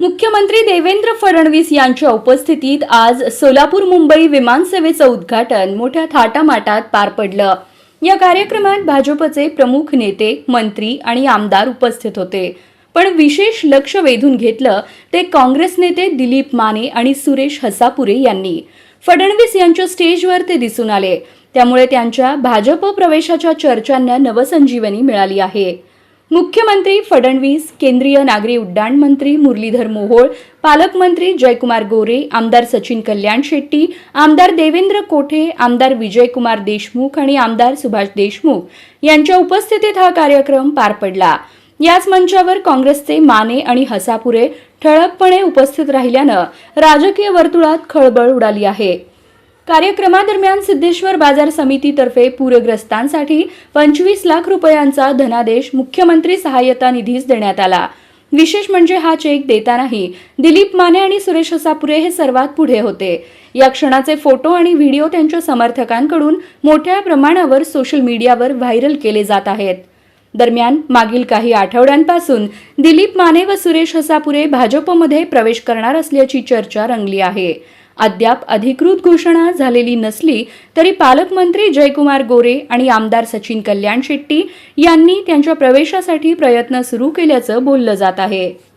मुख्यमंत्री देवेंद्र फडणवीस यांच्या उपस्थितीत आज सोलापूर मुंबई विमानसेवेचं उद्घाटन मोठ्या थाटामाटात पार पडलं. या कार्यक्रमात भाजपचे प्रमुख नेते मंत्री आणि आमदार उपस्थित होते. पण विशेष लक्ष वेधून घेतलं ते काँग्रेस नेते दिलीप माने आणि सुरेश हसापुरे यांनी. फडणवीस यांच्या स्टेजवर ते दिसून आले. त्यामुळे त्यांच्या भाजप प्रवेशाच्या चर्चांना नवसंजीवनी मिळाली आहे. मुख्यमंत्री फडणवीस केंद्रीय नागरी उड्डाण मंत्री मुरलीधर मोहोळ पालकमंत्री जयकुमार गोरे आमदार सचिन कल्याण शेट्टी आमदार देवेंद्र कोठे आमदार विजयकुमार देशमुख आणि आमदार सुभाष देशमुख यांच्या उपस्थितीत हा कार्यक्रम पार पडला. याच मंचावर काँग्रेसचे माने आणि हसापुरे ठळकपणे उपस्थित राहिल्यानं राजकीय वर्तुळात खळबळ उडाली आहे. कार्यक्रमादरम्यान सिद्धेश्वर बाजार समितीतर्फे पूरग्रस्तांसाठी पंचवीस लाख रुपयांचा धनादेश मुख्यमंत्री सहाय्यता निधीस देण्यात आला. विशेष म्हणजे हा चेक देतानाही दिलीप माने आणि सुरेश हसापुरे हे सर्वात पुढे होते. या क्षणाचे फोटो आणि व्हिडिओ त्यांच्या समर्थकांकडून मोठ्या प्रमाणावर सोशल मीडियावर व्हायरल केले जात आहेत. दरम्यान मागील काही आठवड्यांपासून दिलीप माने व सुरेश हसापुरे भाजपमध्ये प्रवेश करणार असल्याची चर्चा रंगली आहे. अद्याप अधिकृत घोषणा झालेली नसली तरी पालकमंत्री जयकुमार गोरे आणि आमदार सचिन कल्याण शेट्टी यांनी त्यांच्या प्रवेशासाठी प्रयत्न सुरू केल्याचं बोललं जात आहे.